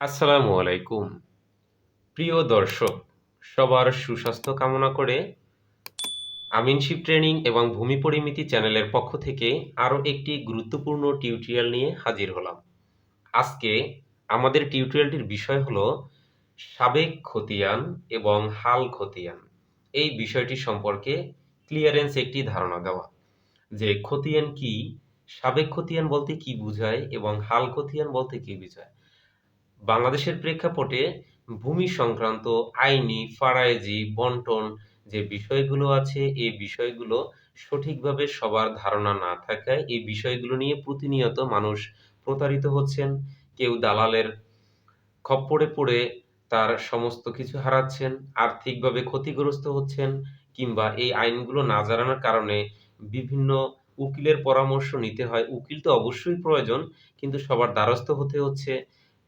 আসসালামু আলাইকুম। প্রিয় দর্শক, সবার সুস্বাস্থ্য কামনা করে আমিনশিপ ট্রেনিং এবং ভূমি পরিমিতি চ্যানেলের পক্ষ থেকে আরও একটি গুরুত্বপূর্ণ টিউটোরিয়াল নিয়ে হাজির হলাম। আজকে আমাদের টিউটোরিয়ালটির বিষয় হলো সাবেক খতিয়ান এবং হাল খতিয়ান। এই বিষয়টি সম্পর্কে ক্লিয়ারেন্স একটি ধারণা দেওয়া যে খতিয়ান কি, সাবেক খতিয়ান বলতে কি বোঝায় এবং হাল খতিয়ান বলতে কি বোঝায়। বাংলাদেশের প্রেক্ষাপটে ভূমি সংক্রান্ত আইনি, ফারাইজি, বন্টন যে বিষয়গুলো আছে, এই বিষয়গুলো সঠিকভাবে সবার ধারণা না থাকায় এই বিষয়গুলো নিয়ে প্রতিনিয়ত মানুষ প্রতারিত হচ্ছেন। কেউ দালালের খপ্পরে পড়ে তার সমস্ত কিছু হারাচ্ছেন, আর্থিকভাবে ক্ষতিগ্রস্ত হচ্ছেন কিংবা এই আইনগুলো না জানানোর কারণে বিভিন্ন উকিলের পরামর্শ নিতে হয়। উকিল তো অবশ্যই প্রয়োজন, কিন্তু সবার দ্বারস্থ হতে হচ্ছে।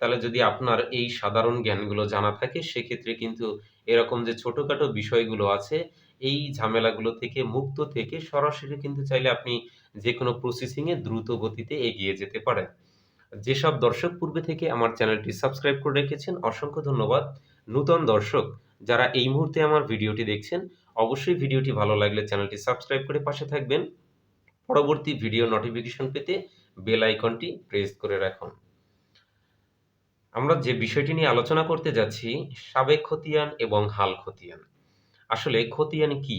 তাহলে যদি আপনার এই সাধারণ জ্ঞানগুলো জানা থাকে, সেক্ষেত্রে কিন্তু এরকম যে ছোটোখাটো বিষয়গুলো আছে, এই ঝামেলাগুলো থেকে মুক্ত থেকে সরাসরি কিন্তু চাইলে আপনি যে কোনো প্রসেসিংয়ে দ্রুত গতিতে এগিয়ে যেতে পারেন। যেসব দর্শক পূর্বে থেকে আমার চ্যানেলটি সাবস্ক্রাইব করে রেখেছেন, অসংখ্য ধন্যবাদ। নূতন দর্শক যারা এই মুহূর্তে আমার ভিডিওটি দেখছেন, অবশ্যই ভিডিওটি ভালো লাগলে চ্যানেলটি সাবস্ক্রাইব করে পাশে থাকবেন। পরবর্তী ভিডিও নোটিফিকেশন পেতে বেল আইকনটি প্রেস করে রাখুন। আমরা যে বিষয়টি নিয়ে আলোচনা করতে যাচ্ছি, সাবেক খতিয়ান এবং হাল খতিয়ান। আসলে খতিয়ান কি?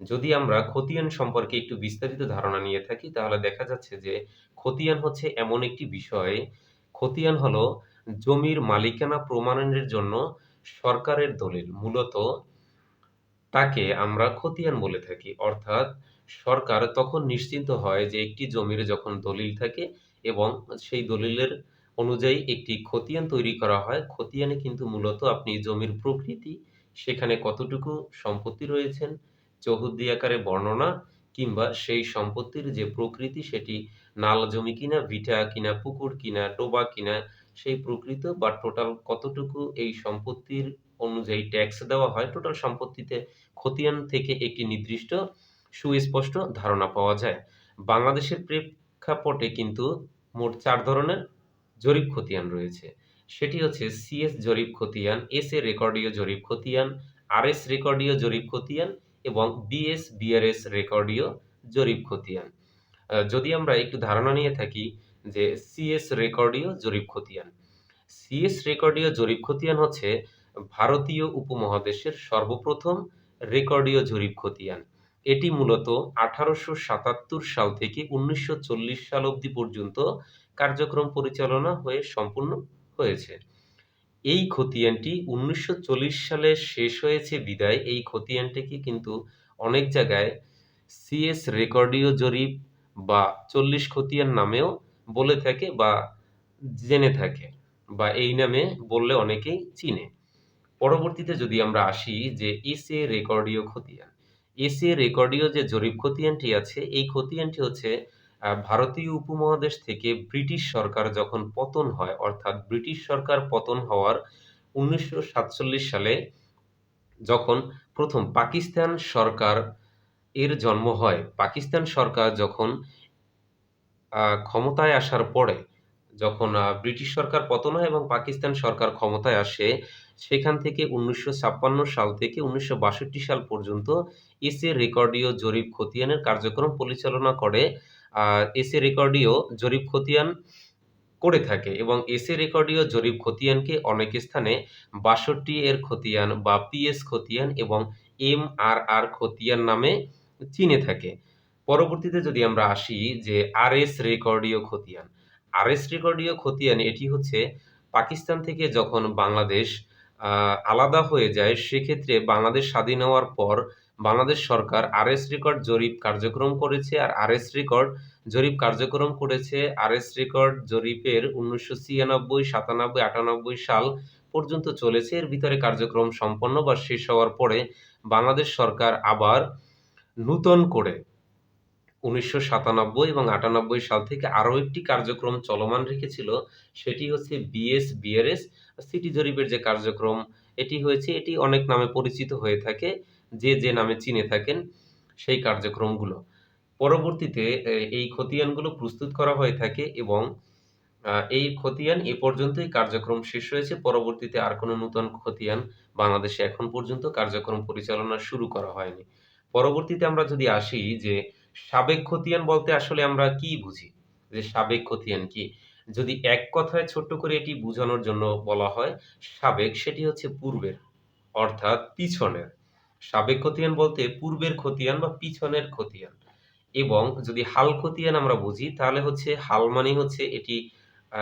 যদি আমরা খতিয়ান সম্পর্কে একটু বিস্তারিত ধারণা নিয়ে থাকি, তাহলে দেখা যাচ্ছে যে খতিয়ান হচ্ছে এমন একটি বিষয়। খতিয়ান হলো জমির মালিকানা প্রমাণের জন্য সরকারের দলিল। মূলত তাকে আমরা খতিয়ান বলে থাকি। অর্থাৎ সরকার তখন নিশ্চিন্ত হয় যে একটি জমির যখন দলিল থাকে এবং সেই দলিলের অনুযায়ী একটি খতিয়ান তৈরি করা হয়। খতিয়ানে কিন্তু মূলত আপনি জমির প্রকৃতি, সেখানে কতটুকু সম্পত্তি রয়েছেন, চৌহদ্দি আকারে বর্ণনা, কিংবা সেই সম্পত্তির যে প্রকৃতি, সেটি নাল জমি কিনা, ভিটা কিনা, পুকুর কিনা, ডোবা কিনা, সেই প্রকৃত বা টোটাল কতটুকু এই সম্পত্তির অনুযায়ী ট্যাক্স দেওয়া হয় টোটাল সম্পত্তিতে খতিয়ান থেকে একটি নির্দিষ্ট সুস্পষ্ট ধারণা পাওয়া যায়। বাংলাদেশের প্রেক্ষাপটে কিন্তু মোট চার ধরনের জরিপ খতিয়ান রয়েছে। সেটি হচ্ছে সিএস জরিপ খতিয়ান এস এ রেকর্ডীয় জরিপ খতিয়ান আর এস রেকর্ডীয় জরিপ খতিয়ান এবং বিএস বিআরএস রেকর্ডীয় জরিপ খতিয়ান। যদি আমরা একটু ধারণা নিয়ে থাকি যে সিএস রেকর্ডীয় জরিপ খতিয়ান। সিএস রেকর্ডীয় জরিপ খতিয়ান হচ্ছে ভারতীয় উপমহাদেশের সর্বপ্রথম রেকর্ডীয় জরিপ খতিয়ান। এটি মূলত আঠারোশো সাতাত্তর সাল থেকে উনিশশো চল্লিশ সাল অবধি পর্যন্ত কার্যক্রম পরিচালনা হয়ে সম্পূর্ণ হয়েছে। এই খতিয়ানটি উনিশশো চল্লিশ সালে শেষ হয়েছে বিদায়। এই খতিয়ানটিকে কিন্তু অনেক জায়গায় সিএস রেকর্ডীয় জরিপ বা চল্লিশ খতিয়ান নামেও বলে থাকে বা জেনে থাকে বা এই নামে বললে অনেকেই চিনে। পরবর্তীতে যদি আমরা আসি যে এস এ রেকর্ডীয় খতিয়ান এস এ রেকর্ডীয় যে জরিপ খতিয়ানটি আছে, এই খতিয়ানটি হচ্ছে ভারতীয় উপমহাদেশ থেকে ব্রিটিশ সরকার যখন পতন হয়, অর্থাৎ ব্রিটিশ সরকার পতন হওয়ার উনিশশো সাতচল্লিশ সালে যখন প্রথম পাকিস্তান সরকার এর জন্ম হয়, পাকিস্তান সরকার যখন ক্ষমতায় আসার পরে যখন ব্রিটিশ সরকার পতন হয় এবং পাকিস্তান সরকার ক্ষমতায় আসে, সেখান থেকে উনিশশো ছাপ্পান্ন সাল থেকে উনিশশো বাষট্টি সাল পর্যন্ত এসে রেকর্ডীয় জরিপ খতিয়ানের কার্যক্রম পরিচালনা করে এসে রেকর্ডীয় জরিপ খতিয়ান করে থাকে এবং এসে রেকর্ডীয় জরিপ খতিয়ানকে অনেক স্থানে বাষট্টি এর খতিয়ান বা পিএস খতিয়ান এবং এম আর আর খতিয়ান নামে চিনে থাকে। পরবর্তীতে যদি আমরা আসি যে আর এস রেকর্ডীয় খতিয়ান আর এস রেকর্ডীয় খতিয়ান, এটি হচ্ছে পাকিস্তান থেকে যখন বাংলাদেশ আলাদা হয়ে যায়, সেক্ষেত্রে বাংলাদেশ স্বাধীন হওয়ার পর বাংলাদেশ সরকার আরএস রেকর্ড জরিপ কার্যক্রম করেছে আর আরএস রেকর্ড জরিপ কার্যক্রম করেছে আরএস রেকর্ড জরিপের উনিশশো ছিয়ানব্বই, সাতানব্বই, আটানব্বই সাল পর্যন্ত চলেছে। এর ভিতরে কার্যক্রম সম্পন্ন বা শেষ হওয়ার পরে বাংলাদেশ সরকার আবার নূতন করে উনিশশো সাতানব্বই এবং আটানব্বই সাল থেকে আরও একটি কার্যক্রম চলমান রেখেছিল, সেটি হচ্ছে বিএস বিআরএস সিটি জরিপের যে কার্যক্রম, এটি হয়েছে, এটি অনেক নামে পরিচিত হয়ে থাকে, যে যে নামে চিনে থাকেন সেই কার্যক্রমগুলো। পরবর্তীতে এই খতিয়ানগুলো প্রস্তুত করা হয়ে থাকে এবং এই খতিয়ান এ পর্যন্তই কার্যক্রম শেষ হয়েছে, পরবর্তীতে আর কোনো নূতন খতিয়ান বাংলাদেশে এখন পর্যন্ত কার্যক্রম পরিচালনা শুরু করা হয়নি। পরবর্তীতে আমরা যদি আসি যে সাবেক খতিয়ান বলতে আসলে আমরা কি বুঝি? যে সাবেক খতিয়ান কি? যদি এক কথায় ছোট্ট করে এটি বোঝানোর জন্য বলা হয়, সাবেক সেটি হচ্ছে পূর্বের, অর্থাৎ পিছনের। সাবেক খতিয়ান বলতে পূর্বের খতিয়ান বা পিছনের খতিয়ান। এবং যদি হাল খতিয়ান আমরা বুঝি, তাহলে হচ্ছে হাল মানে হচ্ছে এটি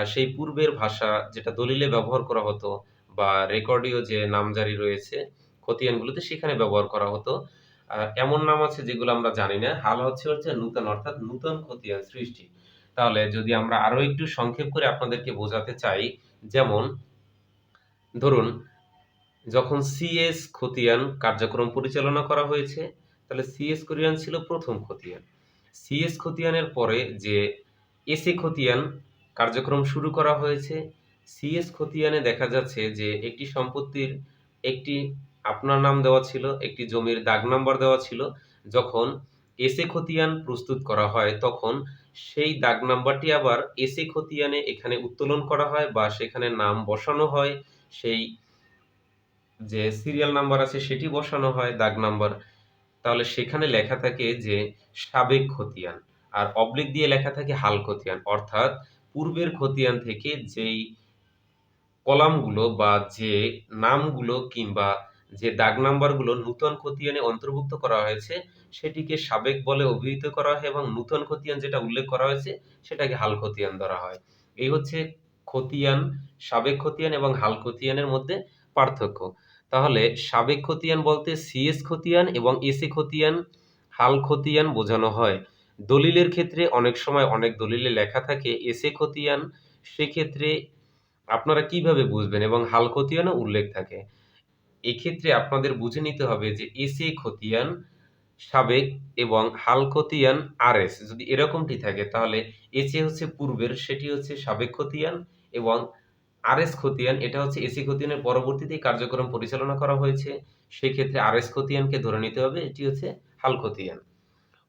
সেই পূর্বের ভাষা যেটা দলিলে ব্যবহার করা হতো বা রেকর্ডীয় যে নামজারি রয়েছে, খতিয়ানগুলোতে সেখানে ব্যবহার করা হতো। এমন নাম আছে যেগুলো আমরা জানি না। হাল হচ্ছে হচ্ছে নূতন, অর্থাৎ নূতন খতিয়ান সৃষ্টি। তাহলে যদি আমরা আরও একটু সংক্ষেপ করে আপনাদেরকে বোঝাতে চাই, যেমন, ধরুন, যখন সিএস খতিয়ান কার্যক্রম পরিচালনা করা হয়েছে, তাহলে সিএস খতিয়ান ছিল প্রথম খতিয়ান। সিএস খতিয়ানের পরে যে এসএ খতিয়ান কার্যক্রম শুরু করা হয়েছে সিএস খতিয়ানে দেখা যাচ্ছে যে একটি সম্পত্তির একটি আপনার নাম দেওয়া ছিল, একটি জমির দাগ নাম্বার দেওয়া ছিল। যখন এসএ খতিয়ান প্রস্তুত করা হয়, তখন সেই দাগ নাম্বারটি আবার এসএ খতিয়ানে এখানে উত্তোলন করা হয় বা সেখানে নাম বসানো হয়। সেই যে সিরিয়াল নাম্বার আছে, সেটি বসানো হয় দাগ নাম্বার। তাহলে সেখানে লেখা থাকে যে সাবেক খতিয়ান, আর অবলিক দিয়ে লেখা থাকে হাল খতিয়ান। অর্থাৎ পূর্বের খতিয়ান থেকে যেই কলামগুলো বা যে নামগুলো কিংবা যে দাগ নাম্বারগুলো নূতন খতিয়ানে অন্তর্ভুক্ত করা হয়েছে, সেটিকে সাবেক বলে অভিহিত করা হয় এবং নূতন খতিয়ান যেটা উল্লেখ করা হয়েছে, সেটাকে হাল খতিয়ান ধরা হয়। এই হচ্ছে খতিয়ান, সাবেক খতিয়ান এবং হাল খতিয়ানের মধ্যে পার্থক্য। তাহলে সাবেক খতিয়ান বলতে সিএস খতিয়ান এবং এসি খতিয়ান, হাল খতিয়ান বোঝানো হয়। দলিলের ক্ষেত্রে অনেক সময় অনেক দলিলে লেখা থাকে এসে খতিয়ান, সেক্ষেত্রে আপনারা কীভাবে বুঝবেন এবং হাল খতিয়ানও উল্লেখ থাকে। এক্ষেত্রে আপনাদের বুঝে নিতে হবে যে এসে খতিয়ান সাবেক এবং হাল খতিয়ান আরএস। যদি এরকমটি থাকে, তাহলে এসে হচ্ছে পূর্বের, সেটি হচ্ছে সাবেক খতিয়ান এবং আর এস খতিয়ান, এটা হচ্ছে এসি খতিয়ানের পরবর্তীতে কার্যক্রম পরিচালনা করা হয়েছে। সেক্ষেত্রে আরএস খতিয়ানকে ধরে নিতে হবে, এটি হচ্ছে হাল খতিয়ান।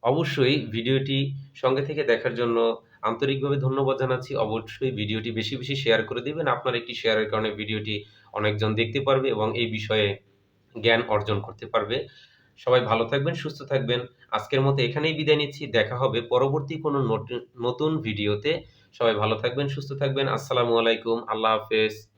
অবশ্যই ভিডিওটি সঙ্গে থেকে দেখার জন্য আন্তরিকভাবে ধন্যবাদ জানাচ্ছি। অবশ্যই ভিডিওটি বেশি বেশি শেয়ার করে দেবেন। আপনার একটি শেয়ারের কারণে ভিডিওটি অনেকজন দেখতে পারবে এবং এই বিষয়ে জ্ঞান অর্জন করতে পারবে। সবাই ভালো থাকবেন, সুস্থ থাকবেন। আজকের মতো এখানেই বিদায় নিচ্ছি। দেখা হবে পরবর্তী কোনো নতুন- ভিডিওতে। সবাই ভালো থাকবেন, সুস্থ থাকবেন। আসসালামু আলাইকুম। আল্লাহ হাফেজ।